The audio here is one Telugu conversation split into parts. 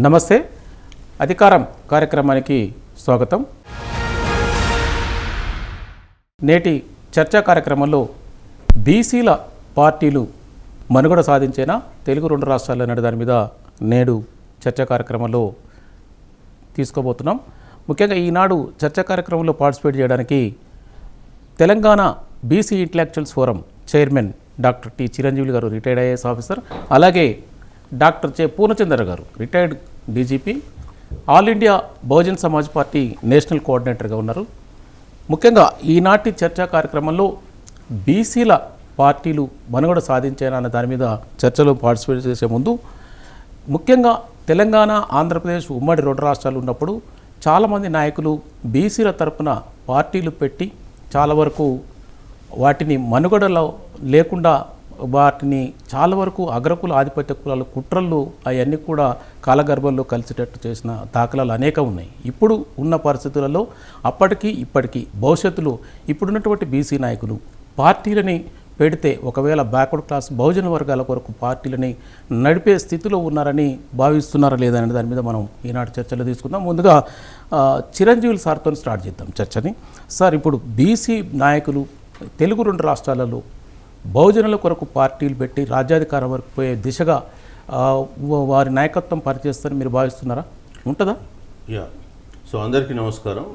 నమస్తే. అధికారం కార్యక్రమానికి స్వాగతం. నేటి చర్చా కార్యక్రమంలో బీసీల పార్టీలు మనుగడ సాధించేనా? తెలుగు రెండు రాష్ట్రాల నాడు దాని మీద నేడు చర్చా కార్యక్రమంలో తీసుకోబోతున్నాం. ముఖ్యంగా ఈనాడు చర్చా కార్యక్రమంలో పార్టిసిపేట్ చేయడానికి Telangana BC intellectuals forum chairman doctor T Chiranjeevi garu retired IAS officer అలాగే డాక్టర్ చే Purnachandra garu retired DGP all India Bahujan Samaj party national కోఆర్డినేటర్గా ఉన్నారు. ముఖ్యంగా ఈనాటి చర్చా కార్యక్రమంలో బీసీల పార్టీలు మనుగడ సాధించాయన దాని మీద చర్చలో పార్టిసిపేట్ చేసే ముందు ముఖ్యంగా తెలంగాణ ఆంధ్రప్రదేశ్ ఉమ్మడి రెండు రాష్ట్రాలు ఉన్నప్పుడు చాలామంది నాయకులు బీసీల తరపున పార్టీలు పెట్టి చాలా వరకు వాటిని మనుగడలో లేకుండా వాటిని చాలా వరకు అగ్రకుల ఆధిపత్య కులాలు కుట్రలు అవన్నీ కూడా కాలగర్భంలో కలిసేటట్టు చేసిన దాఖలాలు అనేక ఉన్నాయి. ఇప్పుడు ఉన్న పరిస్థితులలో అప్పటికి ఇప్పటికీ భవిష్యత్తులో ఇప్పుడున్నటువంటి బీసీ నాయకులు పార్టీలని పెడితే ఒకవేళ బ్యాక్వర్డ్ క్లాస్ బహుజన వర్గాల కొరకు పార్టీలని నడిపే స్థితిలో ఉన్నారని భావిస్తున్నారా లేదా అనే దాని మీద మనం ఈనాటి చర్చలు తీసుకుందాం. ముందుగా చిరంజీవులు సార్తో స్టార్ట్ చేద్దాం చర్చని. సార్ ఇప్పుడు బీసీ నాయకులు తెలుగు రెండు రాష్ట్రాలలో బహుజనుల కొరకు పార్టీలు పెట్టి రాజ్యాధికారం వరకు పోయే దిశగా వారి నాయకత్వం పనిచేస్తారని మీరు భావిస్తున్నారా? ఉంటుందా? యా. సో అందరికీ నమస్కారం.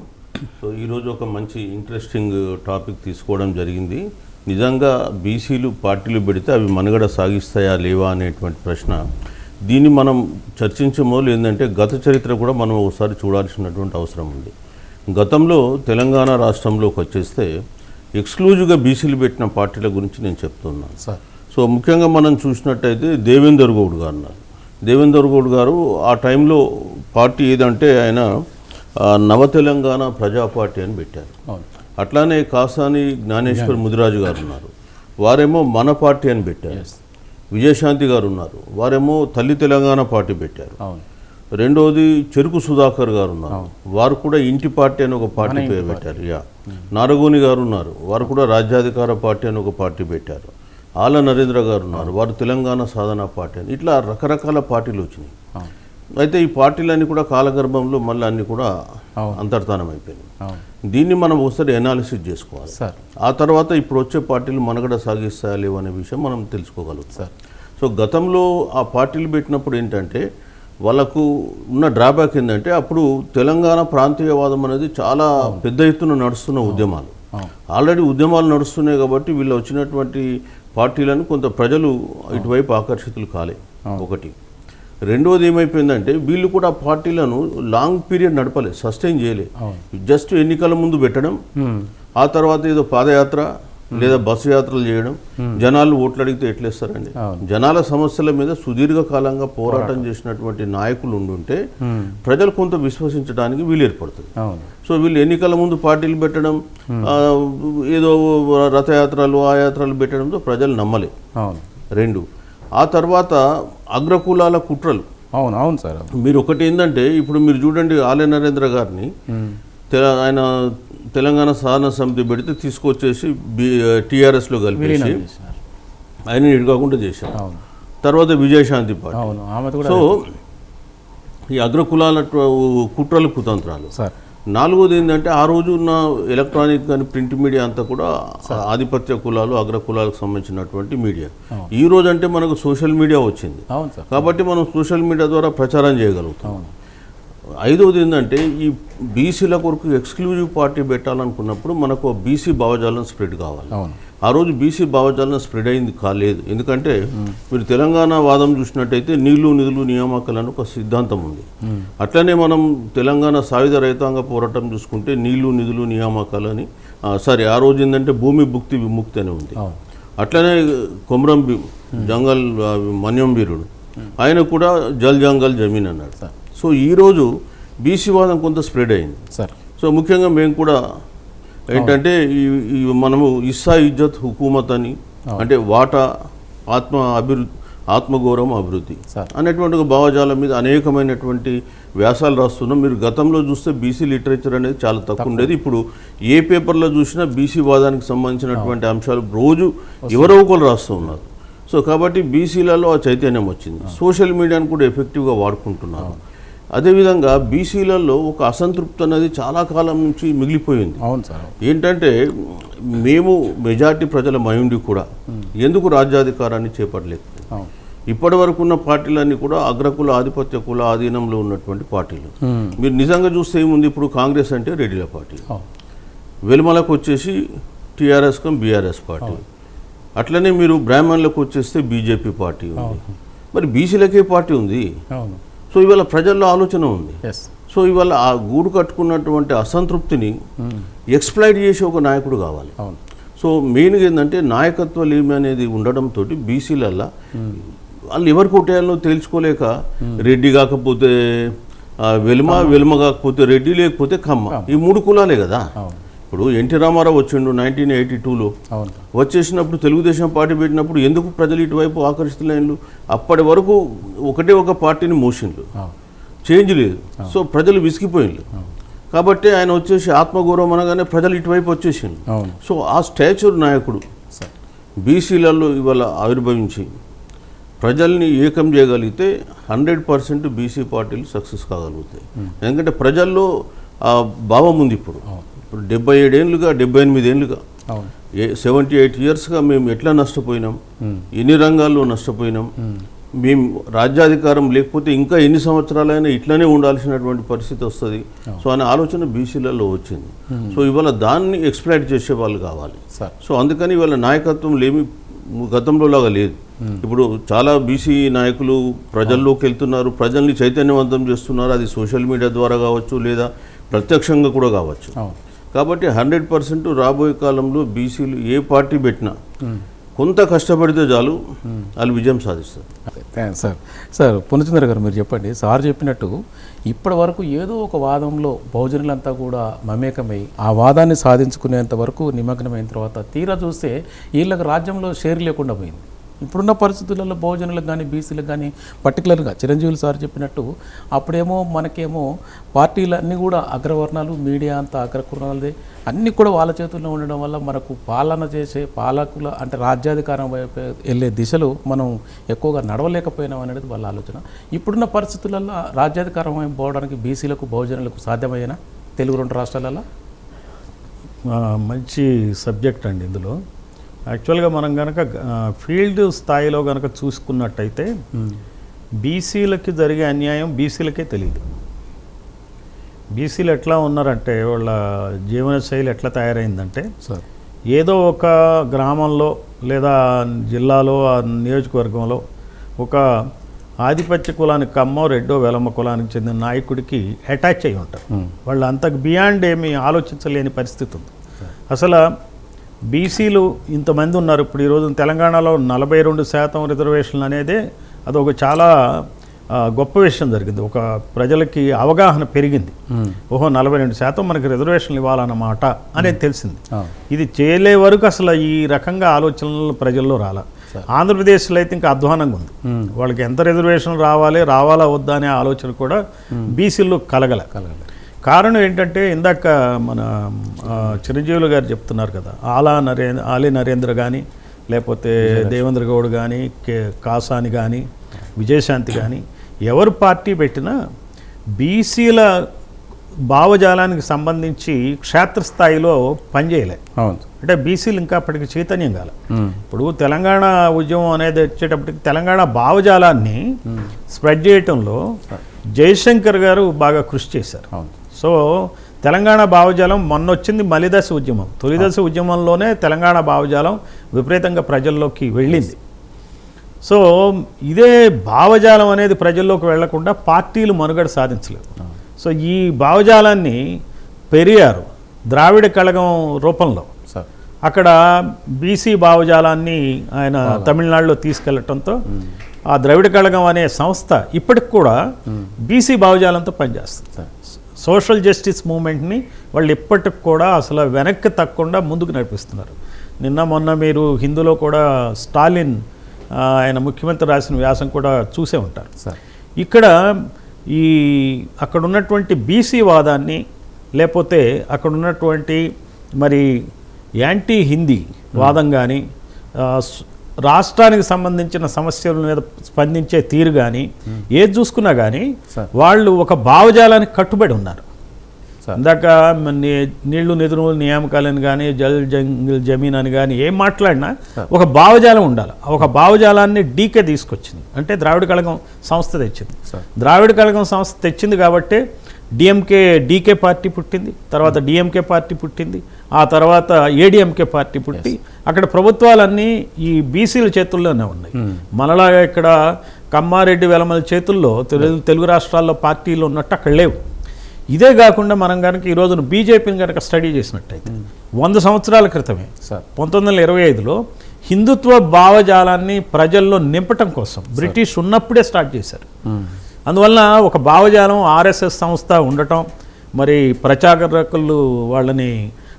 సో ఈరోజు ఒక మంచి ఇంట్రెస్టింగ్ టాపిక్ తీసుకోవడం జరిగింది. నిజంగా బీసీలు పార్టీలు పెడితే అవి మనుగడ సాగిస్తాయా లేవా అనేటువంటి ప్రశ్న. దీన్ని మనం చర్చించే మొదలు ఏంటంటే గత చరిత్ర కూడా మనం ఒకసారి చూడాల్సినటువంటి అవసరం ఉంది. గతంలో తెలంగాణ రాష్ట్రంలోకి వచ్చేస్తే ఎక్స్క్లూజివ్గా బీసీలు పెట్టిన పార్టీల గురించి నేను చెప్తున్నాను. సార్. సో ముఖ్యంగా మనం చూసినట్టయితే దేవేందర్ గౌడ్ గారు ఉన్నారు. దేవేందర్ గౌడ్ గారు ఆ టైంలో పార్టీ ఏదంటే ఆయన నవ తెలంగాణ ప్రజా పార్టీ అని పెట్టారు. అవును. అట్లానే కాసాని జ్ఞానేశ్వర్ ముదిరాజు గారు ఉన్నారు. వారేమో మన పార్టీ అని పెట్టారు. విజయశాంతి గారు ఉన్నారు. వారేమో తల్లి తెలంగాణ పార్టీ పెట్టారు. రెండవది చెరుకు సుధాకర్ గారు ఉన్నారు వారు కూడా ఇంటి పార్టీ అని ఒక పార్టీ పేరు పెట్టారు. యా. నారగోని గారు ఉన్నారు వారు కూడా రాజ్యాధికార పార్టీ అని ఒక పార్టీ పెట్టారు. ఆల నరేంద్ర గారు ఉన్నారు వారు తెలంగాణ సాధన పార్టీ అని. ఇట్లా రకరకాల పార్టీలు వచ్చినాయి. అయితే ఈ పార్టీలన్నీ కూడా కాలగర్భంలో మళ్ళీ అన్ని కూడా అంతర్ధానం అయిపోయినాయి. దీన్ని మనం ఒకసారి ఎనాలిసిస్ చేసుకోవాలి. సార్. ఆ తర్వాత ఇప్పుడు వచ్చే పార్టీలు మనుగడ సాగిస్తాయా లేవు అనే విషయం మనం తెలుసుకోగలుగుతాం. సార్. సో గతంలో ఆ పార్టీలు పెట్టినప్పుడు ఏంటంటే వాళ్ళకు ఉన్న డ్రాబ్యాక్ ఏంటంటే అప్పుడు తెలంగాణ ప్రాంతీయవాదం అనేది చాలా పెద్ద ఎత్తున నడుస్తున్న ఉద్యమాలు. ఆల్రెడీ ఉద్యమాలు నడుస్తున్నాయి కాబట్టి వీళ్ళు వచ్చినటువంటి పార్టీలను కొంత ప్రజలు ఇటువైపు ఆకర్షితులు కాలే. ఒకటి. రెండోది ఏమైపోయిందంటే వీళ్ళు కూడా పార్టీలను లాంగ్ పీరియడ్ నడపలే సస్టైన్ చేయలే. జస్ట్ ఎన్నికల ముందు పెట్టడం ఆ తర్వాత ఏదో పాదయాత్ర లేదా బస్సు యాత్రలు చేయడం జనాలు ఓట్లు అడిగితే ఎట్లేస్తారండి? జనాల సమస్యల మీద సుదీర్ఘకాలంగా పోరాటం చేసినటువంటి నాయకులు ఉండుంటే ప్రజలు కొంత విశ్వసించడానికి వీలు ఏర్పడుతుంది. సో వీళ్ళు ఎన్నికల ముందు పార్టీలు పెట్టడం ఏదో రథయాత్రలు ఆ యాత్రలు పెట్టడంతో ప్రజలు నమ్మలే రెండు ఆ తర్వాత అగ్రకులాల కుట్రలు. అవును అవును సార్. మీరు ఒకటి ఏంటంటే ఇప్పుడు మీరు చూడండి ఆలయ నరేంద్ర గారిని ఆయన తెలంగాణ సాధన సమితి పెడితే తీసుకొచ్చేసి బి టీఆర్ఎస్లో కలిపేసి చేసినారు. ఆయన ఇడకాకుండా చేశారు. అవును. తర్వాత విజయశాంతి పార్టీ. సో ఈ అగ్రకులాల కుట్రలు కుతంత్రాలు. నాలుగోది ఏంటంటే ఆ రోజు ఉన్న ఎలక్ట్రానిక్ కానీ ప్రింట్ మీడియా అంతా కూడా ఆధిపత్య కులాలు అగ్ర కులాలకు సంబంధించినటువంటి మీడియా. ఈ రోజు అంటే మనకు సోషల్ మీడియా వచ్చింది. కాబట్టి మనం సోషల్ మీడియా ద్వారా ప్రచారం చేయగలుగుతాం. ఐదవది ఏంటంటే ఈ బీసీల కొరకు ఎక్స్క్లూజివ్ పార్టీ పెట్టాలనుకున్నప్పుడు మనకు బీసీ భావజాలం స్ప్రెడ్ కావాలి. ఆ రోజు బీసీ భావజాలం స్ప్రెడ్ అయింది కాలేదు ఎందుకంటే మీరు తెలంగాణ వాదం చూసినట్టయితే నీళ్ళు నిధులు నియామకాలను ఒక సిద్ధాంతం ఉంది. అట్లనే మనం తెలంగాణ సాయుధ రైతాంగ పోరాటం చూసుకుంటే నీళ్ళు నిధులు నియామకాలని సారీ ఆ రోజు ఏంటంటే భూమి భుక్తి విముక్తి అని ఉంది. అట్లనే కొమరం జంగల్ మన్యం వీరుడు ఆయన కూడా జల్ జంగల్ జమీన్ అన్నాడు. సో ఈరోజు బీసీ వాదం కొంత స్ప్రెడ్ అయింది. సార్. సో ముఖ్యంగా మేము కూడా ఏంటంటే మనము ఇస్సా ఇజ్జత్ హుకూమత్ అని అంటే వాటా ఆత్మ అభివృద్ధి ఆత్మగౌరవం అభివృద్ధి. అనేటువంటి ఒక భావజాలం మీద అనేకమైనటువంటి వ్యాసాలు రాస్తున్నాం. మీరు గతంలో చూస్తే బీసీ లిటరేచర్ అనేది చాలా తక్కువ ఉండేది. ఇప్పుడు ఏ పేపర్లో చూసినా బీసీ వాదానికి సంబంధించినటువంటి అంశాలు రోజు ఎవరో ఒకరు రాస్తూ ఉన్నారు. సో కాబట్టి బీసీలలో ఆ చైతన్యం వచ్చింది. సోషల్ మీడియాను కూడా ఎఫెక్టివ్గా వాడుకుంటున్నారు. అదేవిధంగా బీసీలలో ఒక అసంతృప్తి అనేది చాలా కాలం నుంచి మిగిలిపోయింది. అవును సార్ ఏంటంటే మేము మెజార్టీ ప్రజల మైండ్ కూడా ఎందుకు రాజ్యాధికారాన్ని చేపట్టలేకపోయింది అవును. ఇప్పటి వరకు ఉన్న పార్టీలన్నీ కూడా అగ్రకుల ఆధిపత్య కుల ఆధీనంలో ఉన్నటువంటి పార్టీలు. మీరు నిజంగా చూస్తే ఏముంది? ఇప్పుడు కాంగ్రెస్ అంటే రెడ్డిల పార్టీ. వెలుమలకు వచ్చేసి టీఆర్ఎస్ కం బీఆర్ఎస్ పార్టీ. అట్లనే మీరు బ్రాహ్మణులకు వచ్చేస్తే బీజేపీ పార్టీ ఉంది. మరి బీసీలకే పార్టీ ఉంది. అవును. సో ఇవాళ ప్రజల్లో ఆలోచన ఉంది. సో ఇవాళ ఆ గూడు కట్టుకున్నటువంటి అసంతృప్తిని ఎక్స్ప్లైట్ చేసే ఒక నాయకుడు కావాలి. అవును. సో మెయిన్గా ఏంటంటే నాయకత్వ లేమి అనేది ఉండడంతో బీసీలల్లా వాళ్ళు ఎవరు కొట్టేయాలో తేల్చుకోలేక రెడ్డి కాకపోతే వెలుమ వెలుమ కాకపోతే రెడ్డి లేకపోతే కమ్మ. ఈ మూడు కులాలే కదా. ఇప్పుడు ఎన్టీ రామారావు వచ్చిండు నైన్టీన్ ఎయిటీ టూలో. వచ్చేసినప్పుడు తెలుగుదేశం పార్టీ పెట్టినప్పుడు ఎందుకు ప్రజలు ఇటువైపు ఆకర్షితులైనలు? అప్పటి వరకు ఒకటే ఒక పార్టీని అవును. చేంజ్ లేదు. సో ప్రజలు విసిగిపోయిండ్రు. కాబట్టి ఆయన వచ్చేసి ఆత్మగౌరవం అనగానే ప్రజలు ఇటువైపు వచ్చేసిండు సో ఆ స్టాచ్యూర్ నాయకుడు బీసీలలో ఇవాళ ఆవిర్భవించి ప్రజల్ని ఏకం చేయగలిగితే హండ్రెడ్ పర్సెంట్ బీసీ పార్టీలు సక్సెస్ కాగలుగుతాయి. ఎందుకంటే ప్రజల్లో భావం ఉంది ఇప్పుడు. ఇప్పుడు డెబ్బై ఏడేళ్ళుగా డెబ్బై ఎనిమిది ఏళ్ళుగా సెవెంటీ ఎయిట్ ఇయర్స్గా మేము ఎట్లా నష్టపోయినాం. ఎన్ని రంగాల్లో నష్టపోయినాం? మేము రాజ్యాధికారం లేకపోతే ఇంకా ఎన్ని సంవత్సరాలైనా ఇట్లానే ఉండాల్సినటువంటి పరిస్థితి వస్తుంది. సో అనే ఆలోచన బీసీలలో వచ్చింది. సో ఇవాళ దాన్ని ఎక్స్ప్లైట్ చేసే వాళ్ళు కావాలి. సార్. సో అందుకని ఇవాళ నాయకత్వం లేమి గతంలో లాగా లేదు. ఇప్పుడు చాలా బీసీ నాయకులు ప్రజల్లోకి వెళ్తున్నారు. ప్రజల్ని చైతన్యవంతం చేస్తున్నారు. అది సోషల్ మీడియా ద్వారా కావచ్చు లేదా ప్రత్యక్షంగా కూడా కావచ్చు. కాబట్టి హండ్రెడ్ పర్సెంట్ రాబోయే కాలంలో బీసీలు ఏ పార్టీ పెట్టినా కొంత కష్టపడితే చాలు వాళ్ళు విజయం సాధిస్తారు. Thanks sir. సార్ పునచంద్ర గారు మీరు చెప్పండి సార్ చెప్పినట్టు ఇప్పటి వరకు ఏదో ఒక వాదంలో బహుజనులంతా కూడా మమేకమై ఆ వాదాన్ని సాధించుకునేంత వరకు నిమగ్నమైన తర్వాత తీరా చూస్తే వీళ్ళకి రాజ్యంలో షేర్ లేకుండా పోయింది. ఇప్పుడున్న పరిస్థితులలో బహుజనులకు కానీ బీసీలకు కానీ పర్టికులర్గా చిరంజీవులు సార్ చెప్పినట్టు అప్పుడేమో మనకేమో పార్టీలన్నీ కూడా అగ్రవర్ణాలు మీడియా అంతా అగ్రకుర్ణాలదే అన్నీ కూడా వాళ్ళ చేతుల్లో ఉండడం వల్ల మనకు పాలన చేసే పాలకుల అంటే రాజ్యాధికారం వైపు వెళ్ళే దిశలో మనం ఎక్కువగా నడవలేకపోయినాం అనేది వాళ్ళ ఆలోచన. ఇప్పుడున్న పరిస్థితులలో రాజ్యాధికారం వైపు పోవడానికి బీసీలకు బహుజనులకు సాధ్యమైన తెలుగు రెండు రాష్ట్రాలలో మంచి సబ్జెక్ట్ అండి ఇందులో. యాక్చువల్గా మనం కనుక ఫీల్డ్ స్థాయిలో కనుక చూసుకున్నట్టయితే బీసీలకి జరిగే అన్యాయం బీసీలకే తెలియదు బీసీలు ఎట్లా ఉన్నారంటే వాళ్ళ జీవనశైలి ఎట్లా తయారైందంటే సార్. ఏదో ఒక గ్రామంలో లేదా జిల్లాలో ఆ నియోజకవర్గంలో ఒక ఆధిపత్య కులానికి కమ్మో రెడ్డో వెలమ కులానికి చెందిన నాయకుడికి అటాచ్ అయి ఉంటారు. వాళ్ళు అంతకు బియాండ్ ఏమీ ఆలోచించలేని పరిస్థితి ఉంది. అసలు బీసీలు ఇంతమంది ఉన్నారు. ఇప్పుడు ఈరోజు తెలంగాణలో నలభై రెండు శాతం రిజర్వేషన్లు అనేది అదొక చాలా గొప్ప విషయం జరిగింది. ఒక ప్రజలకి అవగాహన పెరిగింది. ఓహో నలభై రెండు శాతం మనకి రిజర్వేషన్లు ఇవ్వాలన్నమాట అనేది తెలిసింది. ఇది చేయలే వరకు అసలు ఈ రకంగా ఆలోచనలు ప్రజల్లో రాల. ఆంధ్రప్రదేశ్లో అయితే ఇంకా అధ్వానంగా ఉంది. వాళ్ళకి ఎంత రిజర్వేషన్ రావాలి రావాలా వద్దా అనే ఆలోచన కూడా బీసీల్లో కలగల. కలగలే. కారణం ఏంటంటే ఇందాక మన చిరంజీవులు గారు చెప్తున్నారు కదా ఆలా నరేంద్ర ఆలి నరేంద్ర కానీ లేకపోతే దేవేంద్ర గౌడ్ కానీ కే కాసాని కానీ విజయశాంతి కానీ ఎవరు పార్టీ పెట్టినా బీసీల భావజాలానికి సంబంధించి క్షేత్రస్థాయిలో పనిచేయలే అవును. అంటే బీసీలు ఇంకా అప్పటికి చైతన్యం కాల. ఇప్పుడు తెలంగాణ ఉద్యమం అనేది వచ్చేటప్పటికి తెలంగాణ భావజాలాన్ని స్ప్రెడ్ చేయటంలో జయశంకర్ గారు బాగా కృషి చేశారు. అవును. సో తెలంగాణ భావజాలం మొన్న వచ్చింది మలిదశ ఉద్యమం. తొలిదశ ఉద్యమంలోనే తెలంగాణ భావజాలం విపరీతంగా ప్రజల్లోకి వెళ్ళింది. సో ఇదే భావజాలం అనేది ప్రజల్లోకి వెళ్ళకుండా పార్టీలు మనుగడ సాధించలేవు సో ఈ భావజాలాన్ని పెరియారు ద్రావిడ కళగం రూపంలో. సార్. అక్కడ బీసీ భావజాలాన్ని ఆయన తమిళనాడులో తీసుకెళ్ళటంతో ఆ ద్రవిడ కళగం అనే సంస్థ ఇప్పటికి కూడా బీసీ భావజాలంతో పనిచేస్తుంది. సార్. సోషల్ జస్టిస్ మూమెంట్ని వాళ్ళు ఇప్పటికి కూడా అసలు వెనక్కి తక్కకుండా ముందుకు నడిపిస్తున్నారు. నిన్న మొన్న మీరు హిందూలో కూడా స్టాలిన్ ఆయన ముఖ్యమంత్రి రాసిన వ్యాసం కూడా చూసే ఉంటారు. సార్. ఇక్కడ ఈ అక్కడ ఉన్నటువంటి బీసీ వాదాన్ని లేకపోతే అక్కడ ఉన్నటువంటి మరి యాంటీ హిందీ వాదం కానీ రాష్ట్రానికి సంబంధించిన సమస్యల మీద స్పందించే తీరు కానీ ఏది చూసుకున్నా కానీ. వాళ్ళు ఒక భావజాలానికి కట్టుబడి ఉన్నారు. ఇందాక నీళ్ళు నిధులు నియామకాలని కానీ జల్ జంగిల్ జమీన్ అని కానీ ఏం మాట్లాడినా ఒక భావజాలం ఉండాలి. ఒక భావజాలాన్ని డీకే తీసుకొచ్చింది. అంటే ద్రావిడ కళగం సంస్థ తెచ్చింది. ద్రావిడ కళగం సంస్థ తెచ్చింది కాబట్టి డిఎంకే డీకే పార్టీ పుట్టింది. తర్వాత డిఎంకే పార్టీ పుట్టింది. ఆ తర్వాత ఏడిఎంకే పార్టీ పుట్టి అక్కడ ప్రభుత్వాలన్నీ ఈ బీసీల చేతుల్లోనే ఉన్నాయి. మనలాగా ఇక్కడ కమ్మారెడ్డి వెలమల చేతుల్లో తెలుగు తెలుగు రాష్ట్రాల్లో పార్టీలు ఉన్నట్టు అక్కడ లేవు. ఇదే కాకుండా మనం కనుక ఈ రోజున బీజేపీని కనుక స్టడీ చేసినట్టయితే వంద సంవత్సరాల క్రితమే సార్ పంతొమ్మిది వందల ఇరవై ఐదులో హిందుత్వ భావజాలాన్ని ప్రజల్లో నింపటం కోసం బ్రిటిష్ ఉన్నప్పుడే స్టార్ట్ చేశారు. అందువలన ఒక భావజాలం ఆర్ఎస్ఎస్ సంస్థ ఉండటం మరి ప్రచారకులు వాళ్ళని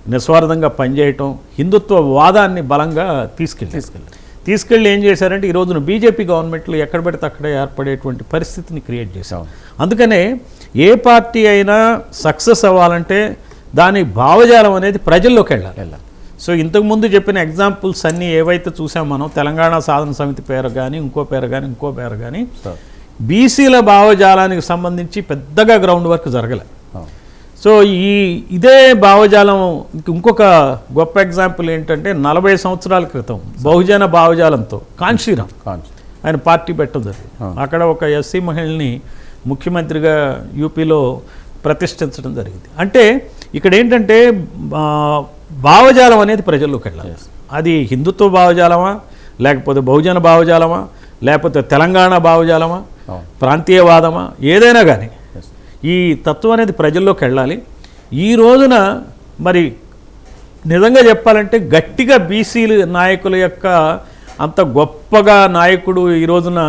నిస్వార్థంగా పనిచేయటం హిందుత్వ వాదాన్ని బలంగా తీసుకెళ్ళి తీసుకెళ్ళి తీసుకెళ్ళి ఏం చేశారంటే ఈ రోజున బీజేపీ గవర్నమెంట్లు ఎక్కడ పడితే అక్కడ ఏర్పడేటువంటి పరిస్థితిని క్రియేట్ చేశాం. అందుకనే ఏ పార్టీ అయినా సక్సెస్ అవ్వాలంటే దాని భావజాలం అనేది ప్రజల్లోకి వెళ్ళాలి. వెళ్ళాలి. సో ఇంతకుముందు చెప్పిన ఎగ్జాంపుల్స్ అన్నీ ఏవైతే చూసాం మనం తెలంగాణ సాధన సమితి పేరు కానీ ఇంకో పేరు కానీ ఇంకో పేరు కానీ బీసీల భావజాలానికి సంబంధించి పెద్దగా గ్రౌండ్ వర్క్ జరగలే. అవును. సో ఈ ఇదే భావజాలం ఇంక- ఇంకొక గొప్ప ఎగ్జాంపుల్ ఏంటంటే నలభై సంవత్సరాల క్రితం బహుజన భావజాలంతో కాంశీరామ్. ఆయన పార్టీ పెట్టడం జరిగింది అక్కడ ఒక ఎస్సీ మహిళని ముఖ్యమంత్రిగా యూపీలో ప్రతిష్ఠించడం జరిగింది. అంటే ఇక్కడ ఏంటంటే భావజాలం అనేది ప్రజల్లోకి వెళ్ళాలి. అది హిందుత్వ భావజాలమా లేకపోతే బహుజన భావజాలమా లేకపోతే తెలంగాణ భావజాలమా. ప్రాంతీయవాదమా ఏదైనా కానీ. ఈ తత్వం అనేది ప్రజల్లోకి వెళ్ళాలి. ఈ రోజున మరి నిజంగా చెప్పాలంటే గట్టిగా బీసీలు నాయకుల యొక్క అంత గొప్పగా నాయకుడు ఈ రోజున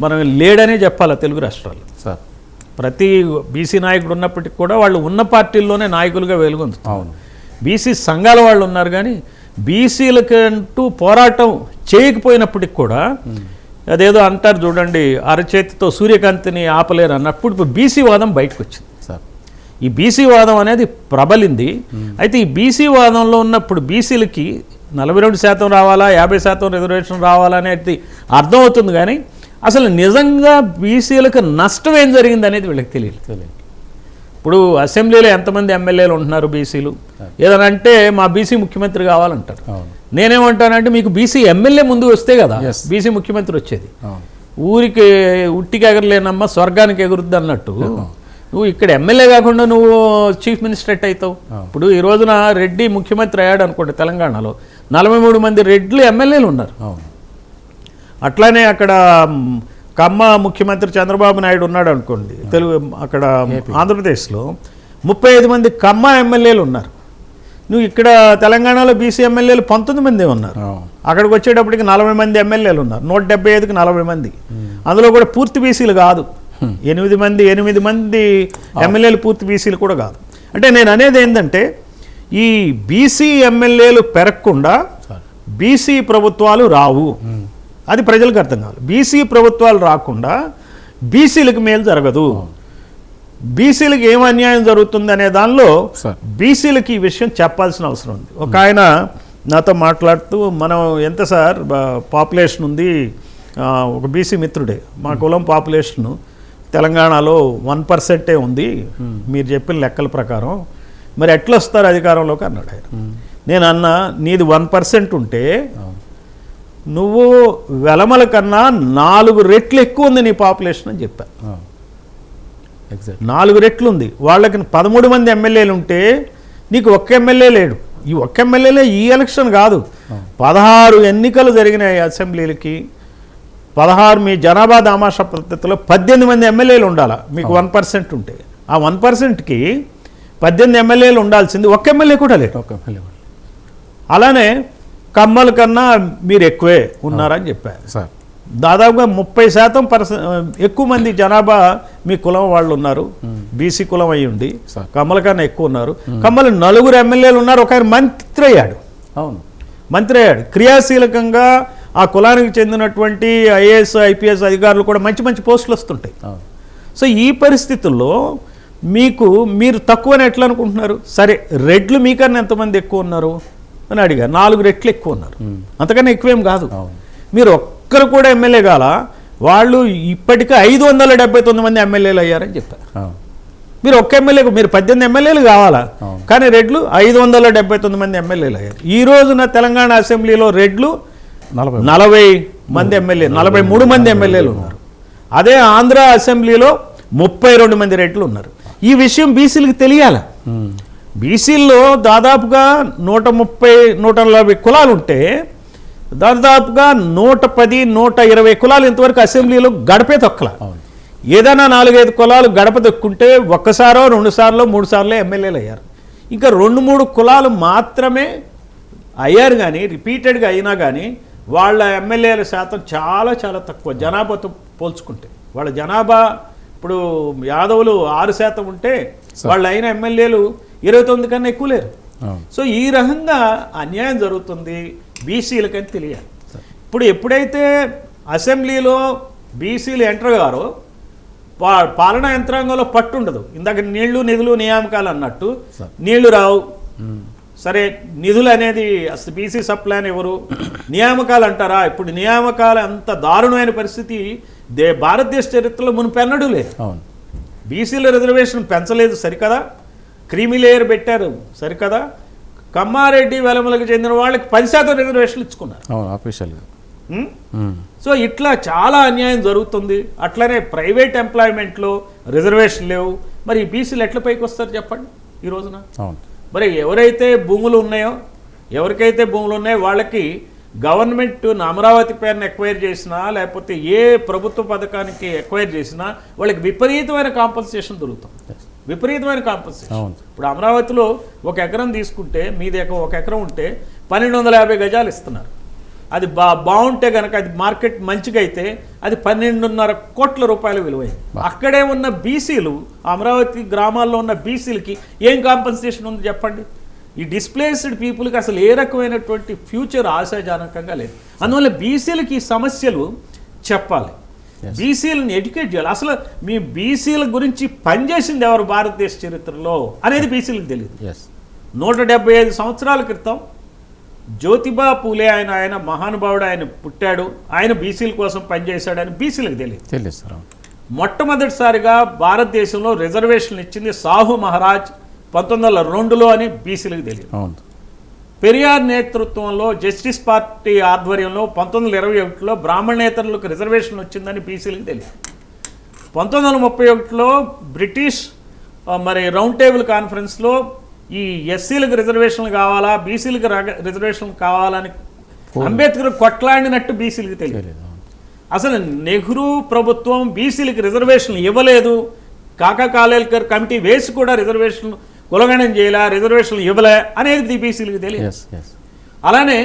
మనం లేడనే చెప్పాలి తెలుగు రాష్ట్రాల్లో? సార్. ప్రతి బీసీ నాయకుడు ఉన్నప్పటికీ కూడా వాళ్ళు ఉన్న పార్టీల్లోనే నాయకులుగా వెలుగొందుతారు. బీసీ సంఘాల వాళ్ళు ఉన్నారు కానీ బీసీలకంటూ పోరాటం చేయకపోయినప్పటికి కూడా అదేదో అంటారు చూడండి అరచేతితో సూర్యకాంతిని ఆపలేరు అన్నప్పుడు ఇప్పుడు బీసీ వాదం బయటకు వచ్చింది సార్. ఈ బీసీ వాదం అనేది ప్రబలింది. అయితే ఈ బీసీ వాదంలో ఉన్నప్పుడు బీసీలకి నలభై రెండు శాతం రావాలా యాభై శాతం రిజర్వేషన్ రావాలా అనేది అర్థమవుతుంది కానీ అసలు నిజంగా బీసీలకు నష్టం ఏం జరిగింది అనేది వీళ్ళకి తెలియదు తెలియదు. ఇప్పుడు అసెంబ్లీలో ఎంతమంది ఎమ్మెల్యేలు ఉంటున్నారు బీసీలు? ఏదైనా అంటే మా బీసీ ముఖ్యమంత్రి కావాలంటారు. నేనేమంటానంటే మీకు బీసీ ఎమ్మెల్యే ముందు వస్తే కదా. బీసీ ముఖ్యమంత్రి వచ్చేది. ఊరికి ఉట్టికి ఎగరలేనమ్మా స్వర్గానికి ఎగురుద్ది అన్నట్టు. నువ్వు ఇక్కడ ఎమ్మెల్యే కాకుండా నువ్వు చీఫ్ మినిస్టర్ ఎట్ అవుతావు ఇప్పుడు ఈ రోజున రెడ్డి ముఖ్యమంత్రి అయ్యాడు అనుకోండి తెలంగాణలో. నలభై మూడు మంది రెడ్లు ఎమ్మెల్యేలు ఉన్నారు. అట్లానే అక్కడ కమ్మ ముఖ్యమంత్రి చంద్రబాబు నాయుడు ఉన్నాడు అనుకోండి తెలుగు అక్కడ ఆంధ్రప్రదేశ్లో ముప్పై ఐదు మంది కమ్మ ఎమ్మెల్యేలు ఉన్నారు. నువ్వు ఇక్కడ తెలంగాణలో బీసీ ఎమ్మెల్యేలు పంతొమ్మిది మంది ఉన్నారు. అక్కడికి వచ్చేటప్పటికి నలభై మంది ఎమ్మెల్యేలు ఉన్నారు. నూట డెబ్బై ఐదుకి నలభై మంది. అందులో కూడా పూర్తి బీసీలు కాదు. ఎనిమిది మంది ఎనిమిది మంది ఎమ్మెల్యేలు పూర్తి బీసీలు కూడా కాదు. అంటే నేను అనేది ఏంటంటే ఈ బీసీ ఎమ్మెల్యేలు పెరగకుండా బీసీ ప్రభుత్వాలు రావు. అది ప్రజలకు అర్థం కావాలి. బీసీ ప్రభుత్వాలు రాకుండా బీసీలకు మేలు జరగదు. బీసీలకు ఏం అన్యాయం జరుగుతుంది అనే దానిలో బీసీలకి ఈ విషయం చెప్పాల్సిన అవసరం ఉంది. ఒక ఆయన నాతో మాట్లాడుతూ మనం ఎంత సార్ పాపులేషన్ ఉంది ఒక బీసీ మిత్రుడే. మా కులం పాపులేషన్ తెలంగాణలో వన్ పర్సెంటే ఉంది. మీరు చెప్పిన లెక్కల ప్రకారం. మరి ఎట్లా వస్తారు అధికారంలోకి? అన్నాడు ఆయన. నేను అన్నా నీది వన్ పర్సెంట్ ఉంటే నువ్వు వెలమల కన్నా నాలుగు రెట్లు ఎక్కువ ఉంది నీ పాపులేషన్ అని చెప్పా. ఎగ్జాక్ట్ నాలుగు రెట్లు ఉంది. వాళ్ళకి పదమూడు మంది ఎమ్మెల్యేలు ఉంటే నీకు ఒక్క ఎమ్మెల్యే లేడు. ఈ ఒక్క ఎమ్మెల్యేలే ఈ ఎలక్షన్ కాదు. పదహారు ఎన్నికలు జరిగినాయి అసెంబ్లీలకి. పదహారు మీ జనాభా దామాషా పద్ధతిలో పద్దెనిమిది మంది ఎమ్మెల్యేలు ఉండాలా? మీకు వన్ పర్సెంట్ ఉంటే. ఆ వన్ పర్సెంట్కి పద్దెనిమిది ఎమ్మెల్యేలు ఉండాల్సింది ఒక్క ఎమ్మెల్యే కూడా ఓకే మళ్ళీ ఇవ్వండి. అలానే కమ్మల కన్నా మీరు ఎక్కువే ఉన్నారని చెప్పారు. సార్. దాదాపుగా ముప్పై శాతం పర్స ఎక్కువ మంది జనాభా మీ కులం వాళ్ళు ఉన్నారు. బీసీ కులం అయి ఉండి సార్. కమ్మల కన్నా ఎక్కువ ఉన్నారు. కమ్మలు నలుగురు ఎమ్మెల్యేలు ఉన్నారు. ఒక ఆయన మంత్రి అయ్యాడు. అవును. మంత్రి అయ్యాడు. క్రియాశీలకంగా ఆ కులానికి చెందినటువంటి ఐఏఎస్ ఐపీఎస్ అధికారులు కూడా మంచి మంచి పోస్టులు వస్తుంటాయి. సో ఈ పరిస్థితుల్లో మీకు మీరు తక్కువని ఎట్లా అనుకుంటున్నారు? సరే రెడ్లు మీకన్నా ఎంతమంది ఎక్కువ ఉన్నారు? అని అడిగారు. నాలుగు రెట్లు ఎక్కువ ఉన్నారు. అంతకన్నా ఎక్కువేం కాదు. మీరు ఒక్కరు కూడా ఎమ్మెల్యే కాల వాళ్ళు ఇప్పటికీ ఐదు వందల డెబ్బై తొమ్మిది మంది ఎమ్మెల్యేలు అయ్యారని చెప్పారు. అవును. మీరు ఒక్క ఎమ్మెల్యే మీరు పద్దెనిమిది ఎమ్మెల్యేలు కావాలా. కానీ రెడ్లు ఐదు వందల డెబ్బై తొమ్మిది మంది ఎమ్మెల్యేలు అయ్యారు. ఈ రోజున తెలంగాణ అసెంబ్లీలో రెడ్లు నలభై నలభై మంది ఎమ్మెల్యే నలభై మూడు మంది ఎమ్మెల్యేలు ఉన్నారు. అదే ఆంధ్ర అసెంబ్లీలో ముప్పై రెండు మంది రెడ్లు ఉన్నారు. ఈ విషయం బీసీలకు తెలియాలి. బీసీల్లో దాదాపుగా నూట ముప్పై నూట నలభై కులాలు ఉంటే దాదాపుగా నూట పది నూట ఇరవై కులాలు ఇంతవరకు అసెంబ్లీలో గడపే తొక్కల. ఏదైనా నాలుగైదు కులాలు గడప దొక్కుంటే ఒక్కసారో రెండు సార్లు మూడు సార్లు ఎమ్మెల్యేలు అయ్యారు ఇంకా రెండు మూడు కులాలు మాత్రమే అయ్యారు కానీ రిపీటెడ్గా అయినా కానీ వాళ్ళ ఎమ్మెల్యేల శాతం చాలా చాలా తక్కువ. జనాభాతో పోల్చుకుంటే వాళ్ళ జనాభా ఇప్పుడు యాదవులు ఆరు శాతం ఉంటే వాళ్ళు అయిన ఎమ్మెల్యేలు ఇరవై తొమ్మిది కన్నా ఎక్కువ లేరు. సో ఈ రకంగా అన్యాయం జరుగుతుంది బీసీలకని తెలియాలి. ఇప్పుడు ఎప్పుడైతే అసెంబ్లీలో బీసీలు ఎంటర్ గారో పాలనా యంత్రాంగంలో పట్టు ఉండదు. ఇందాక నీళ్ళు నిధులు నియామకాలు అన్నట్టు నీళ్ళు రావు. సరే నిధులు అనేది అసలు బీసీ సప్లాన్ ఎవరు? నియామకాలు అంటారా? ఇప్పుడు నియామకాలు అంత దారుణమైన పరిస్థితి దే భారతదేశ చరిత్రలో మునుపెన్నడూ లేదు. అవును. బీసీల రిజర్వేషన్ పెంచలేదు సరికదా? క్రీమీ లేయర్ పెట్టారు. సరికదా? కమ్మారెడ్డి వెలమలకు చెందిన వాళ్ళకి పది శాతం రిజర్వేషన్లు ఇచ్చుకున్నారు. ఆఫీషియల్గా. సో ఇట్లా చాలా అన్యాయం జరుగుతుంది. అట్లనే ప్రైవేట్ ఎంప్లాయ్మెంట్లో రిజర్వేషన్ లేవు. మరి ఈ బీసీలు ఎట్ల పైకి వస్తారు చెప్పండి ఈ రోజున? మరి ఎవరైతే భూములు ఉన్నాయో ఎవరికైతే భూములు ఉన్నాయో వాళ్ళకి గవర్నమెంట్ అమరావతి పేరుని ఎక్వైర్ చేసినా లేకపోతే ఏ ప్రభుత్వ పథకానికి ఎక్వైర్ చేసినా వాళ్ళకి విపరీతమైన కాంపన్సేషన్ దొరుకుతుంది. విపరీతమైన కాంపన్సేషన్ ఇప్పుడు అమరావతిలో ఒక ఎకరం తీసుకుంటే మీది ఒక- ఒక ఎకరం ఉంటే పన్నెండు వందల యాభై గజాలు ఇస్తున్నారు. అది బా బాగుంటే కనుక అది మార్కెట్ మంచిగా అయితే అది పన్నెండున్నర కోట్ల రూపాయల విలువైంది అక్కడే ఉన్న బీసీలు అమరావతి గ్రామాల్లో ఉన్న బీసీలకి ఏం కాంపన్సేషన్ ఉంది చెప్పండి? ఈ డిస్ప్లేస్డ్ పీపుల్కి అసలు ఏ రకమైనటువంటి ఫ్యూచర్ ఆశాజనకంగా లేదు. అందువల్ల బీసీలకి ఈ సమస్యలు చెప్పాలి. బీసీలను ఎడ్యుకేట్ చేయాలి. అసలు మీ బీసీల గురించి పనిచేసింది ఎవరు భారతదేశ చరిత్రలో అనేది బీసీలకు తెలియదు నూట డెబ్బై ఐదు సంవత్సరాల క్రితం జ్యోతిబా పూలే ఆయన ఆయన మహానుభావుడు ఆయన పుట్టాడు. ఆయన బీసీల కోసం పనిచేశాడని బీసీలకు తెలియదు తెలియదు మొట్టమొదటిసారిగా భారతదేశంలో రిజర్వేషన్లు ఇచ్చింది సాహు మహారాజ్ పంతొమ్మిది వందల రెండులో అని బీసీలకు తెలియదు పెరియార్ నేతృత్వంలో జస్టిస్ పార్టీ ఆధ్వర్యంలో పంతొమ్మిది వందల ఇరవై ఒకటిలో బ్రాహ్మణేతరులకు రిజర్వేషన్ వచ్చిందని బీసీలకు తెలియదు పంతొమ్మిది వందల ముప్పై ఒకటిలో బ్రిటిష్ మరి రౌండ్ టేబుల్ కాన్ఫరెన్స్లో ఈ ఎస్సీలకు రిజర్వేషన్లు కావాలా బీసీలకు రిజర్వేషన్లు కావాలని అంబేద్కర్ కొట్లాడినట్టు బీసీలకు తెలియదు. అసలు నెహ్రూ ప్రభుత్వం బీసీలకు రిజర్వేషన్లు ఇవ్వలేదు. కాకా కాలేల్కర్ కమిటీ వేసి కూడా రిజర్వేషన్లు కులగణం చేయలే రిజర్వేషన్లు ఇవ్వలే అనేది బీసీలకు తెలియదు. అలానే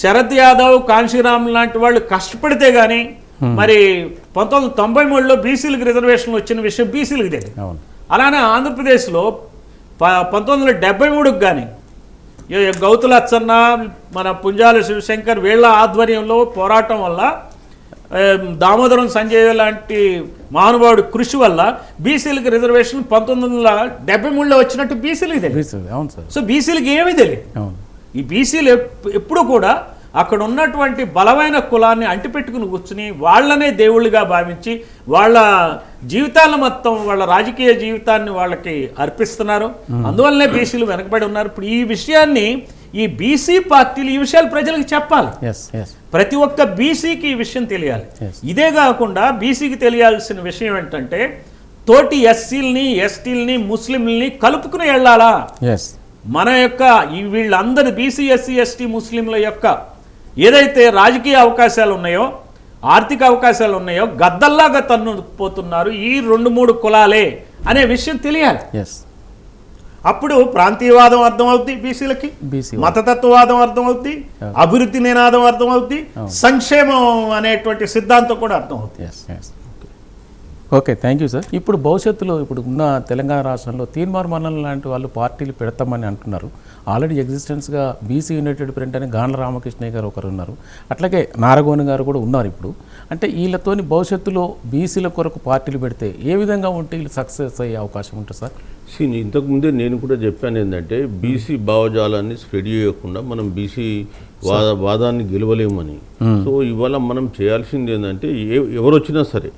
శరద్ యాదవ్ కాంశీరామ్ లాంటి వాళ్ళు కష్టపడితే గానీ మరి పంతొమ్మిది వందల తొంభై మూడులో బీసీలకు రిజర్వేషన్లు వచ్చిన విషయం బీసీలకు తెలియదు. అలానే ఆంధ్రప్రదేశ్లో ప పంతొమ్మిది వందల డెబ్బై మూడుకి కానీ గౌతుల అచ్చన్న మన పుంజాల శివశంకర్ వీళ్ళ ఆధ్వర్యంలో పోరాటం వల్ల దామోదరం సంజయ్ లాంటి మహానుభావుడి కృషి వల్ల బీసీలకు రిజర్వేషన్ పంతొమ్మిది వందల డెబ్బై మూడులో వచ్చినట్టు బీసీలకు తెలియదు. బీసీ అవును సార్. సో బీసీలకు ఏమీ తెలియదు. అవును. ఈ బీసీలు ఎప్- ఎప్పుడు కూడా అక్కడ ఉన్నటువంటి బలమైన కులాన్ని అంటిపెట్టుకుని కూర్చుని వాళ్ళనే దేవుళ్ళుగా భావించి వాళ్ళ జీవితాలను మొత్తం వాళ్ళ రాజకీయ జీవితాన్ని వాళ్ళకి అర్పిస్తున్నారు. అందువల్లనే బీసీలు వెనకబడి ఉన్నారు. ఇప్పుడు ఈ విషయాన్ని ఈ బీసీ పార్టీలు ఈ విషయాలు ప్రజలకు చెప్పాలి. ప్రతి ఒక్క బీసీకి ఈ విషయం తెలియాలి. ఇదే కాకుండా బీసీకి తెలియాల్సిన విషయం ఏంటంటే తోటి ఎస్సీలని ఎస్టీలని ముస్లింలని కలుపుకుని వెళ్ళాలా? మన యొక్క ఈ వీళ్ళందరి బీసీ ఎస్సీ ఎస్టీ ముస్లింల యొక్క ఏదైతే రాజకీయ అవకాశాలు ఉన్నాయో ఆర్థిక అవకాశాలు ఉన్నాయో గద్దల్లాగా తన్ను పోతున్నారు ఈ రెండు మూడు కులాలే అనే విషయం తెలియాలి. అప్పుడు ప్రాంతీయవాదం అర్థమవుద్ది బీసీలకి బీసీ మతతత్వవాదం అర్థమవుద్ది అభివృద్ధి నినాదం అర్థమవుద్ది సంక్షేమం అనేటువంటి సిద్ధాంతం కూడా అర్థమవుతుంది. ఓకే థ్యాంక్ యూ సార్ ఇప్పుడు భవిష్యత్తులో ఇప్పుడు ఉన్న తెలంగాణ రాష్ట్రంలో తీన్మార్ మండలం లాంటి వాళ్ళు పార్టీలు పెడతామని అంటున్నారు. ఆల్రెడీ ఎగ్జిస్టెన్స్గా బీసీ యునైటెడ్ ఫ్రంట్ అని గాండ్ల రామకృష్ణయ్య గారు ఒకరు ఉన్నారు. అట్లాగే నారగోని గారు కూడా ఉన్నారు ఇప్పుడు. అంటే వీళ్ళతోని భవిష్యత్తులో బీసీల కొరకు పార్టీలు పెడితే ఏ విధంగా ఉంటే వీళ్ళు సక్సెస్ అయ్యే అవకాశం ఉంటుంది సార్ సీ ఇంతకుముందే నేను కూడా చెప్పాను ఏంటంటే బీసీ భావజాలాన్ని స్ప్రెడ్ చేయకుండా మనం బీసీ వాద వాదాన్ని గెలవలేమని. సో ఇవాళ మనం చేయాల్సింది ఏంటంటే ఏ ఎవరు వచ్చినా సరే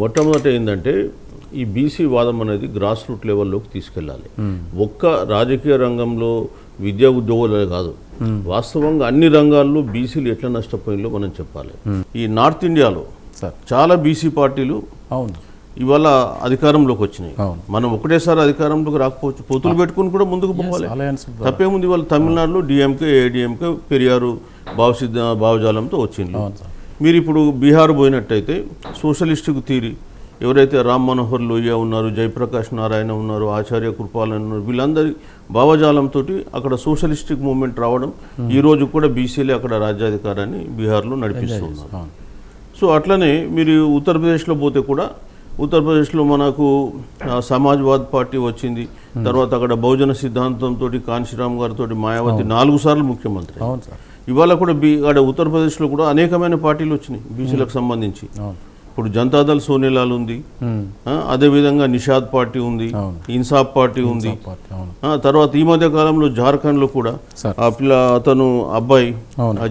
మొట్టమొదట ఏంటంటే ఈ బీసీ వాదం అనేది గ్రాస్ రూట్ లెవెల్లోకి తీసుకెళ్ళాలి. ఒక్క రాజకీయ రంగంలో విద్యా ఉద్యోగులే కాదు. వాస్తవంగా అన్ని రంగాల్లో బీసీలు ఎట్లా నష్టపోయిందో మనం చెప్పాలి. ఈ నార్త్ ఇండియాలో చాలా బీసీ పార్టీలు అవును. ఇవాళ అధికారంలోకి వచ్చినాయి. మనం ఒకటేసారి అధికారంలోకి రాకపోవచ్చు. పొత్తులు పెట్టుకుని కూడా ముందుకు పోవాలి. తప్పేముంది వాళ్ళు తమిళనాడులో డిఎంకే ఏడిఎంకే పెరియారు భావసిద్ధ భావజాలంతో వచ్చింది మీరు ఇప్పుడు బీహార్ పోయినట్టయితే సోషలిస్టుకు తీరి ఎవరైతే రామ్ మనోహర్ లోహియా ఉన్నారు జయప్రకాష్ నారాయణ ఉన్నారు ఆచార్య కృపాలన్ ఉన్నారు వీళ్ళందరి భావజాలంతో అక్కడ సోషలిస్టిక్ మూవ్మెంట్ రావడం ఈ రోజు కూడా బీసీలే అక్కడ రాజ్యాధికారాన్ని బీహార్లో నడిపిస్తూ ఉన్నారు. అవును. సో అట్లనే మీరు ఉత్తరప్రదేశ్లో పోతే కూడా ఉత్తరప్రదేశ్లో మనకు సమాజ్వాద్ పార్టీ వచ్చింది తర్వాత అక్కడ బహుజన సిద్ధాంతంతో కాంశీరామ్ గారితో మాయావతి నాలుగు సార్లు ముఖ్యమంత్రి. అవును సార్. ఇవాళ కూడా బీ అక్కడ ఉత్తరప్రదేశ్లో కూడా అనేకమైన పార్టీలు వచ్చినాయి బీసీలకు సంబంధించి. ఇప్పుడు జనతాదళ్ సోనిలాల్ ఉంది అదేవిధంగా నిషాద్ పార్టీ ఉంది. ఇన్సాఫ్ పార్టీ ఉంది. తర్వాత ఈ మధ్య కాలంలో జార్ఖండ్లో కూడా సార్. ఆ పిల్ల అతను అబ్బాయి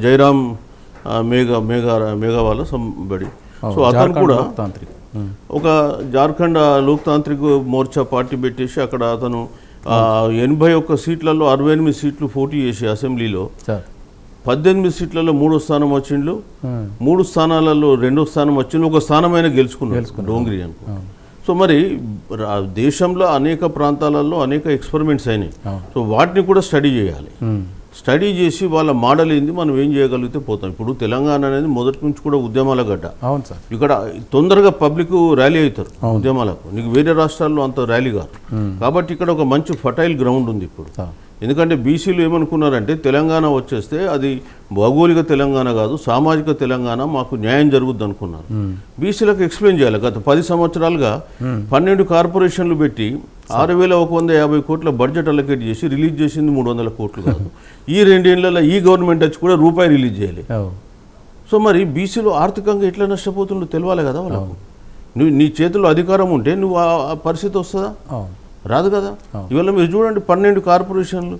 జయరామ్ మేఘా మేఘా మేఘావాల సంబడి సో అతను జార్ఖండ్ కూడా. ఒక జార్ఖండ్ లోక్తాంత్రిక్ మోర్చా పార్టీ పెట్టేసి అక్కడ అతను ఎనభై ఒక్క సీట్లలో అరవై ఎనిమిది సీట్లు పోటీ చేసి అసెంబ్లీలో పద్దెనిమిది సీట్లలో మూడో స్థానం వచ్చిండు ఉమ్. మూడు స్థానాలలో రెండో స్థానం వచ్చింది ఒక స్థానమైన గెలుచుకున్నాడు డోంగ్రీ అనుకో సో మరి దేశంలో అనేక ప్రాంతాలలో అనేక ఎక్స్పెరిమెంట్స్ అయినాయి. సో వాటిని కూడా స్టడీ చేయాలి. స్టడీ చేసి వాళ్ళ మోడల్ ఏంది మనం ఏం చేయగలిగితే పోతాం. ఇప్పుడు తెలంగాణ అనేది మొదటి నుంచి కూడా ఉద్యమాల గడ్డ. అవును సార్. ఇక్కడ తొందరగా పబ్లిక్ ర్యాలీ అవుతారు ఉద్యమాలకు. నీకు వేరే రాష్ట్రాల్లో అంత ర్యాలీ కాదు. కాబట్టి ఇక్కడ ఒక మంచి ఫర్టైల్ గ్రౌండ్ ఉంది ఇప్పుడు. ఎందుకంటే బీసీలు ఏమనుకున్నారంటే తెలంగాణ వచ్చేస్తే అది భౌగోళిక తెలంగాణ కాదు సామాజిక తెలంగాణ మాకు న్యాయం జరుగుద్ది అనుకున్నారు బీసీలకు ఎక్స్ప్లెయిన్ చేయాలి. గత పది సంవత్సరాలుగా పన్నెండు కార్పొరేషన్లు పెట్టి ఆరు వేల ఒక వంద యాభై కోట్ల బడ్జెట్ అలొకేట్ చేసి రిలీజ్ చేసింది మూడు వందల కోట్లు కాదు. ఈ రెండేళ్ళలో ఈ గవర్నమెంట్ వచ్చి కూడా రూపాయి రిలీజ్ చేయాలి. సో మరి బీసీలు ఆర్థికంగా ఎట్లా నష్టపోతుండో తెలియాలి కదా వాళ్ళకు. నువ్వు నీ చేతిలో అధికారం ఉంటే నువ్వు ఆ పరిస్థితి వస్తుందా? రాదు కదా? ఇవాళ మీరు చూడండి పన్నెండు కార్పొరేషన్లు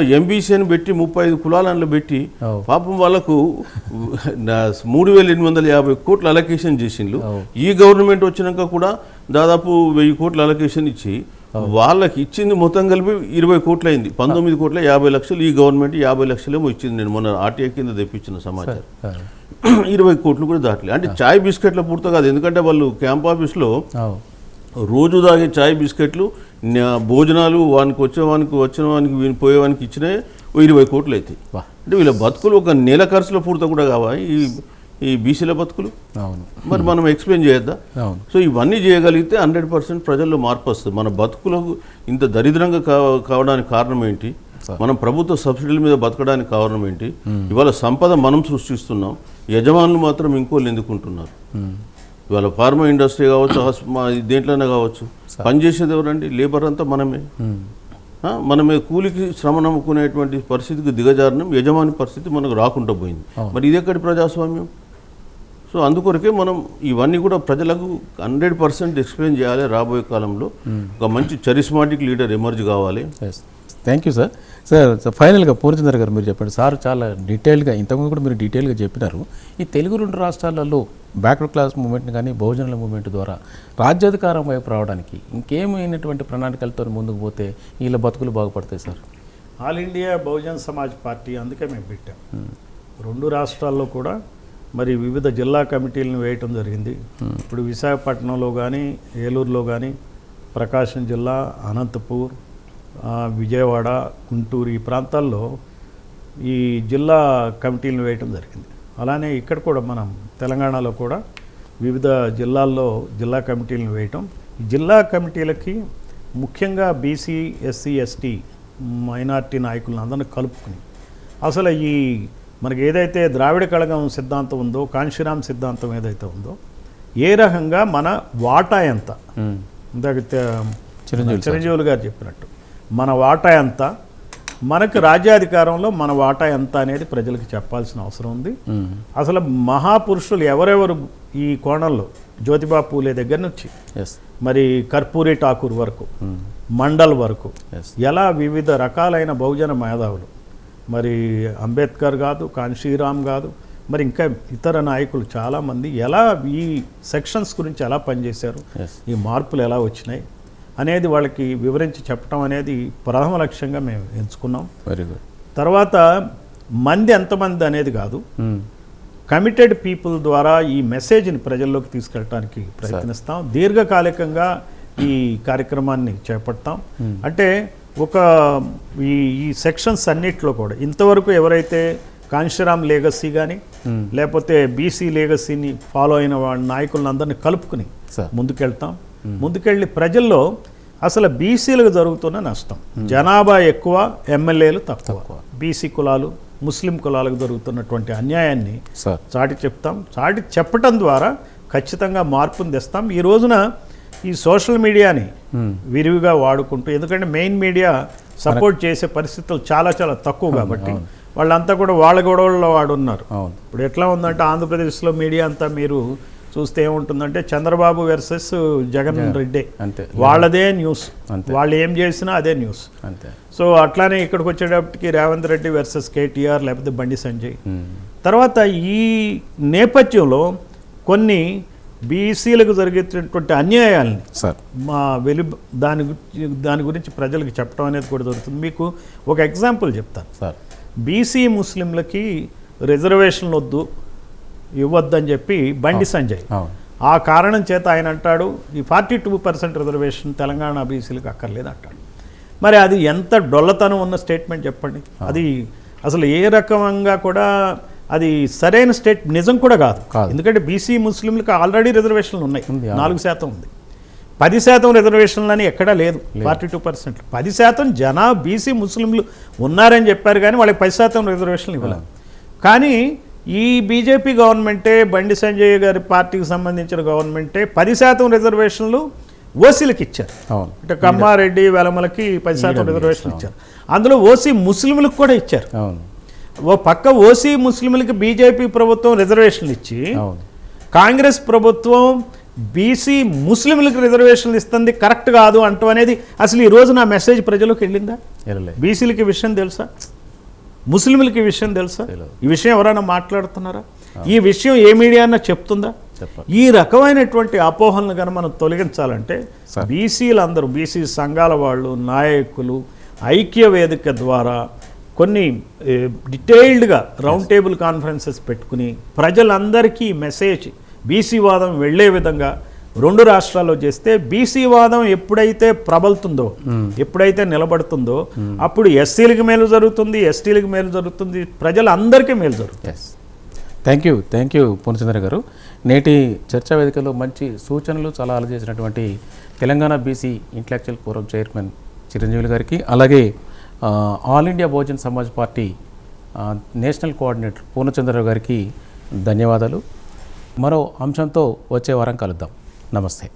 ఎంబీసీ అని పెట్టి ముప్పై ఐదు కులాలను పెట్టి. పాపం వాళ్ళకు మూడు వేల ఎనిమిది వందల యాభై కోట్లు అలొకేషన్ చేసిండ్రు. ఈ గవర్నమెంట్ వచ్చినాక కూడా దాదాపు వెయ్యి కోట్ల అలొకేషన్ ఇచ్చి వాళ్ళకి ఇచ్చింది మొత్తం కలిపి ఇరవై కోట్లు అయింది పంతొమ్మిది కోట్ల యాభై లక్షలు ఈ గవర్నమెంట్ యాభై లక్షలేమో ఇచ్చింది. నేను మొన్న ఆర్టీఐ కింద తెప్పించిన సమాచారం. ఇరవై కోట్లు కూడా దాటలేదు అంటే చాయ్ బిస్కెట్ల పూర్తి కాదు. ఎందుకంటే వాళ్ళు క్యాంప్ ఆఫీస్లో రోజు తాగే చాయ్ బిస్కెట్లు భోజనాలు వానికి వచ్చేవానికి వచ్చిన వానికి వీని పోయేవానికి ఇచ్చినే ఓ ఇరవై కోట్లు అవుతాయి వా. అంటే వీళ్ళ బతుకులు ఒక నెల ఖర్చుల పూర్తి కూడా కావా? ఈ ఈ బీసీల బతుకులు? అవును. మరి మనం ఎక్స్ప్లెయిన్ చేయొద్దా? అవును. సో ఇవన్నీ చేయగలిగితే హండ్రెడ్ పర్సెంట్ ప్రజల్లో మార్పు వస్తుంది. మన బతుకులకు ఇంత దరిద్రంగా కావ- కావడానికి కారణం ఏంటి? మనం ప్రభుత్వ సబ్సిడీల మీద బతకడానికి కారణం ఏంటి? ఇవాళ సంపద మనం సృష్టిస్తున్నాం. యజమానులు మాత్రం ఇంకోళ్ళు ఎందుకుంటున్నారు. ఇవాళ ఫార్మా ఇండస్ట్రీ కావచ్చు దేంట్లోనే కావచ్చు. పనిచేసేది ఎవరండి? లేబర్ అంతా మనమే. మనమే కూలికి శ్రమ నమ్ముకునేటువంటి పరిస్థితికి దిగజారినం యజమాని పరిస్థితి మనకు రాకుండా పోయింది. మరి ఇదెక్కడి ప్రజాస్వామ్యం? సో అందుకొరకే మనం ఇవన్నీ కూడా ప్రజలకు హండ్రెడ్ పర్సెంట్ ఎక్స్ప్లెయిన్ చేయాలి రాబోయే కాలంలో. ఒక మంచి చరిస్మాటిక్ లీడర్ ఎమర్జ్ కావాలి. థ్యాంక్ యూ సార్ సార్ ఫైనల్గా పూర్తిచంద్ర గారు మీరు చెప్పండి. సార్ చాలా డీటెయిల్గా ఇంతకుముందు కూడా మీరు డీటెయిల్గా చెప్పినారు. ఈ తెలుగు రెండు రాష్ట్రాలలో బ్యాక్వర్డ్ క్లాస్ మూవ్మెంట్ కానీ బహుజనుల మూవ్మెంట్ ద్వారా రాజ్యాధికారం వైపు రావడానికి ఇంకేమైనటువంటి ప్రణాళికలతో ముందుకు పోతే వీళ్ళ బతుకులు బాగుపడతాయి sir? All India Bahujan Samaj party అందుకే మేము పెట్టాం. రెండు రాష్ట్రాల్లో కూడా మరి వివిధ జిల్లా కమిటీలను వేయటం జరిగింది. ఇప్పుడు విశాఖపట్నంలో కానీ ఏలూరులో కానీ ప్రకాశం జిల్లా అనంతపూర్ విజయవాడ గుంటూరు ఈ ప్రాంతాల్లో ఈ జిల్లా కమిటీలను వేయటం జరిగింది. అలానే ఇక్కడ కూడా మనం తెలంగాణలో కూడా వివిధ జిల్లాల్లో జిల్లా కమిటీలను వేయటం. జిల్లా కమిటీలకి ముఖ్యంగా బీసీ ఎస్సీ ఎస్టీ మైనార్టీ నాయకులను అందరిని కలుపుకుని అసలు ఈ మనకి ఏదైతే ద్రావిడ కళగం సిద్ధాంతం ఉందో కాంశీరామ్ సిద్ధాంతం ఏదైతే ఉందో ఏ రకంగా మన వాటా ఎంత. ఇందాక చిరంజీవులు గారు చెప్పినట్టు. మన వాటా ఎంత? మనకు రాజ్యాధికారంలో మన వాటా ఎంత అనేది ప్రజలకు చెప్పాల్సిన అవసరం ఉంది. అసలు మహాపురుషులు ఎవరెవరు ఈ కోణంలో? జ్యోతిబా పూలే దగ్గర నుంచి? మరి కర్పూరి ఠాకూర్ వరకు. మండల్ వరకు? ఎలా వివిధ రకాలైన బహుజన మేధావులు? మరి అంబేద్కర్ కాదు కాన్షీరామ్ కాదు మరి ఇంకా ఇతర నాయకులు చాలామంది ఎలా ఈ సెక్షన్స్ గురించి ఎలా పనిచేశారు? ఈ మార్పులు ఎలా వచ్చినాయి? అనేది వాళ్ళకి వివరించి చెప్పడం అనేది ప్రథమ లక్ష్యంగా మేము ఎంచుకున్నాం. వెరీ గుడ్ తర్వాత మంది ఎంతమంది అనేది కాదు. కమిటెడ్ పీపుల్ ద్వారా ఈ మెసేజ్ని ప్రజల్లోకి తీసుకెళ్ళడానికి ప్రయత్నిస్తాం. దీర్ఘకాలికంగా ఈ కార్యక్రమాన్ని చేపడతాం. అంటే ఒక ఈ ఈ సెక్షన్స్ అన్నిట్లో కూడా ఇంతవరకు ఎవరైతే కాంశీరామ్ లేగసీ కానీ Hmm. లేకపోతే బీసీ లేగసీని ఫాలో అయిన వాళ్ళ నాయకులందరినీ కలుపుకుని ముందుకెళ్తాం. ముందుకెళ్ళి ప్రజల్లో అసలు బీసీలకు జరుగుతున్న నష్టం. జనాభా ఎక్కువ ఎమ్మెల్యేలు తక్కువ. బీసీ కులాలు ముస్లిం కులాలకు జరుగుతున్నటువంటి అన్యాయాన్ని చాటి చెప్తాం. చాటి చెప్పటం ద్వారా ఖచ్చితంగా మార్పుని తెస్తాం. ఈ రోజున ఈ సోషల్ మీడియాని. విరివిగా వాడుకుంటూ ఎందుకంటే మెయిన్ మీడియా సపోర్ట్ చేసే పరిస్థితులు చాలా చాలా తక్కువ కాబట్టి వాళ్ళంతా కూడా వాళ్ళ గొడవల్లో వాడు ఉన్నారు అవును. ఇప్పుడు ఎట్లా ఉందంటే ఆంధ్రప్రదేశ్లో మీడియా అంతా మీరు చూస్తే ఏముంటుందంటే చంద్రబాబు వర్సెస్ జగన్ రెడ్డి. అంతే. వాళ్ళదే న్యూస్. అంతే. వాళ్ళు ఏం చేసినా అదే న్యూస్. అంతే. సో అట్లానే ఇక్కడికి వచ్చేటప్పటికి రేవంత్ రెడ్డి వర్సెస్ కేటీఆర్ లేకపోతే బండి సంజయ్. తర్వాత ఈ నేపథ్యంలో కొన్ని బీసీలకు జరిగేటటువంటి అన్యాయాల్ని సార్. మా వెలు దాని గురించి దాని గురించి ప్రజలకు చెప్పడం అనేది కూడా జరుగుతుంది. మీకు ఒక ఎగ్జాంపుల్ చెప్తాను. సార్. బీసీ ముస్లింలకి రిజర్వేషన్లు వద్దు. ఇవ్వద్దని చెప్పి బండి సంజయ్. ఆ కారణం చేత ఆయన అంటాడు ఈ forty two percent reservation Telangana బీసీలకు అక్కర్లేదు అంటాడు. మరి అది ఎంత డొల్లతనం ఉన్న స్టేట్మెంట్ చెప్పండి. అది అసలు ఏ రకంగా కూడా అది సరైన స్టేట్ నిజం కూడా కాదు. ఎందుకంటే బీసీ ముస్లింలకు ఆల్రెడీ రిజర్వేషన్లు ఉన్నాయి. నాలుగు శాతం ఉంది. పది శాతం రిజర్వేషన్లు అని ఎక్కడా లేదు. Forty two percent. పది శాతం జనా బీసీ ముస్లింలు ఉన్నారని చెప్పారు కానీ వాళ్ళకి పది శాతం రిజర్వేషన్లు ఇవ్వలేదు. కానీ ఈ బీజేపీ గవర్నమెంటే బండి సంజయ్ గారి పార్టీకి సంబంధించిన గవర్నమెంటే పది శాతం రిజర్వేషన్లు ఓసీలకు ఇచ్చారు. అంటే కమ్మారెడ్డి వెలమలకి పది శాతం రిజర్వేషన్లు ఇచ్చారు. అందులో ఓసీ ముస్లింలకు కూడా ఇచ్చారు. ఓ పక్క ఓసీ ముస్లింలకి బీజేపీ ప్రభుత్వం రిజర్వేషన్లు ఇచ్చి కాంగ్రెస్ ప్రభుత్వం బీసీ ముస్లింలకు రిజర్వేషన్లు ఇస్తుంది కరెక్ట్ కాదు అంటూ అనేది అసలు ఈ రోజు నా మెసేజ్ ప్రజలకు వెళ్ళిందా? బీసీలకి విషయం తెలుసా? ముస్లింలకి ఈ విషయం తెలుసా. ఈ విషయం ఎవరైనా మాట్లాడుతున్నారా? ఈ విషయం ఏ మీడియా అన్నా చెప్తుందా? ఈ రకమైనటువంటి అపోహలను కనుక మనం తొలగించాలంటే సార్. బీసీలందరూ బీసీ సంఘాల వాళ్ళు నాయకులు ఐక్య వేదిక ద్వారా కొన్ని డీటెయిల్డ్గా రౌండ్ టేబుల్ కాన్ఫరెన్సెస్ పెట్టుకుని ప్రజలందరికీ మెసేజ్ బీసీ వాదం వెళ్ళే విధంగా రెండు రాష్ట్రాల్లో చేస్తే బీసీ వాదం ఎప్పుడైతే ప్రబలుతుందో ఎప్పుడైతే నిలబడుతుందో అప్పుడు ఎస్సీలకు మేలు జరుగుతుంది ఎస్టీలకు మేలు జరుగుతుంది ప్రజలందరికీ మేలు జరుగుతుంది. Thank you thank you Purnachandra garu. నేటి చర్చా వేదికలో మంచి సూచనలు సలహాలు చేసినటువంటి Telangana BC intellectual forum chairman Chiranjeevi గారికి అలాగే all India Bahujan Samaj party national coordinator Purnachandrarao గారికి ధన్యవాదాలు. మరో అంశంతో వచ్చే వారం కలుద్దాం. నమస్తే